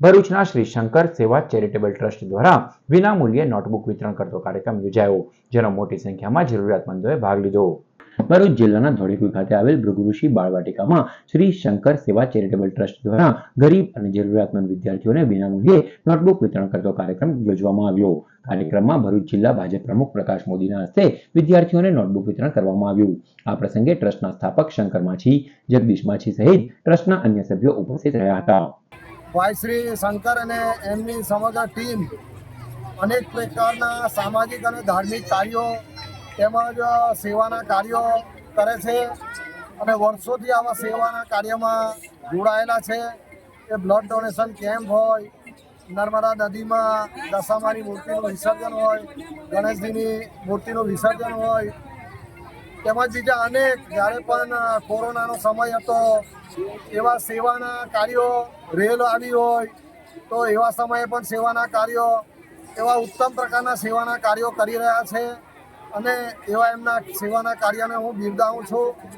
ભરૂચના શ્રી શંકર સેવા charitable trust દ્વારા વિનામૂલ્યે નોટબુક વિતરણ કરતો કાર્યક્રમ યોજાયો, જેનો મોટી સંખ્યામાં જરૂરિયાતમંદોએ ભાગ લીધો. ભરૂચ જિલ્લાના ધોળીકુઈ ખાતે આવેલ ભૃગુઋષિ બાળવાટિકામાં શ્રી શંકર સેવા ચેરિટેબલ ટ્રસ્ટ દ્વારા ગરીબ અને જરૂરિયાતમંદ વિદ્યાર્થીઓને વિનામૂલ્યે નોટબુક વિતરણ કરતો કાર્યક્રમ યોજવામાં આવ્યો. કાર્યક્રમમાં ભરૂચ જિલ્લા ભાજપ પ્રમુખ પ્રકાશ મોદીના હસ્તે વિદ્યાર્થીઓને નોટબુક વિતરણ કરવામાં આવ્યું. આ પ્રસંગે ટ્રસ્ટના સ્થાપક શંકર માછી, જગદીશ માછી સહિત ટ્રસ્ટના અન્ય સભ્યો ઉપસ્થિત રહ્યા હતા. ભાઈ શ્રી શંકર અને એમની સમગ્ર ટીમ અનેક પ્રકારના સામાજિક અને ધાર્મિક કાર્યો તેમજ સેવાના કાર્યો કરે છે અને વર્ષોથી આવા સેવાના કાર્યમાં જોડાયેલા છે. એ બ્લડ ડોનેશન કેમ્પ હોય, નર્મદા નદીમાં દશામાની મૂર્તિનું વિસર્જન હોય, ગણેશજીની મૂર્તિનું વિસર્જન હોય તેમજ બીજા અનેક, જ્યારે પણ કોરોનાનો સમય હતો, એવા સેવાના કાર્યો રેલ આવી હોય, તો એવા સમયે પણ સેવાના કાર્યો, એવા ઉત્તમ પ્રકારના સેવાના કાર્યો કરી રહ્યા છે. અને એવા એમના સેવાના કાર્યને હું બિરદાવું છું.